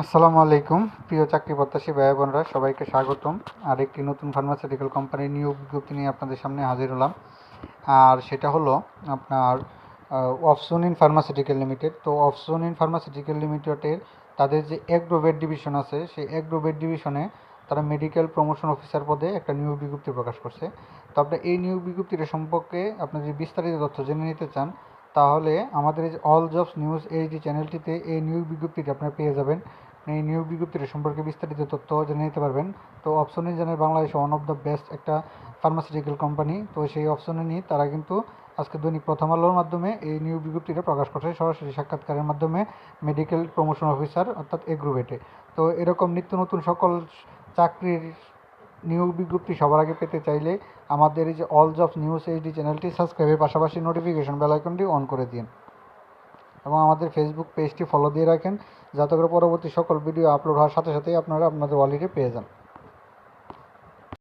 আসসালামু আলাইকুম। প্রিয় চাকরি প্রত্যাশী ভাই বোনরা, সবাইকে স্বাগতম। আর একটি নতুন ফার্মাসিউটিক্যাল কোম্পানির নিয়োগ বিজ্ঞপ্তি নিয়ে আপনাদের সামনে হাজির হলাম। আর সেটা হলো আপনার অফসোনিন ফার্মাসিউটিক্যাল লিমিটেড তো অফসোনিন ফার্মাসিউটিক্যাল লিমিটেডের তাদের যে এগ্রোভেট ডিভিশন আছে, সেই এগ্রোভেট ডিভিশনে তারা মেডিকেল প্রমোশন অফিসার পদে একটা নিয়োগ বিজ্ঞপ্তি প্রকাশ করছে। তো আপনি এই নিয়োগ বিজ্ঞপ্তিটা সম্পর্কে আপনি যদি বিস্তারিত তথ্য জেনে নিতে চান, তাহলে আমাদের এই অল জবস নিউজ এইচডি চ্যানেলটিতে এই নিয়োগ বিজ্ঞপ্তিটি আপনারা পেয়ে যাবেন। এই নিয়োগ বিজ্ঞপ্তিটা সম্পর্কে বিস্তারিত তথ্য জেনে নিতে পারবেন। তো অপশন ইঞ্জিনের বাংলাদেশে ওয়ান অফ দ্য বেস্ট একটা ফার্মাসিউটিক্যাল কোম্পানি তো সেই অপশনে নিয়ে তারা কিন্তু আজকে দৈনিক প্রথম আলোর মাধ্যমে এই নিয়োগ বিজ্ঞপ্তিটা প্রকাশ করছে। সরাসরি সাক্ষাৎকারের মাধ্যমে মেডিকেল প্রমোশন অফিসার অর্থাৎ এগ্রোভেটে তো এরকম নিত্য নতুন সকল চাকরির নিয়োগ বিজ্ঞপ্তি সবার আগে পেতে চাইলে আমাদের এই যে অল জবস নিউজ এইচডি চ্যানেলটি সাবস্ক্রাইবের পাশাপাশি নোটিফিকেশন বেল আইকনটি অন করে দিন। এবং আমাদের ফেসবুক পেজটি ফলো দিয়ে রাখেন, যাতে করে পরবর্তী সকল ভিডিও আপলোড হওয়ার সাথে সাথেই আপনারা আপনাদের ওয়ালেটে পেয়ে যান।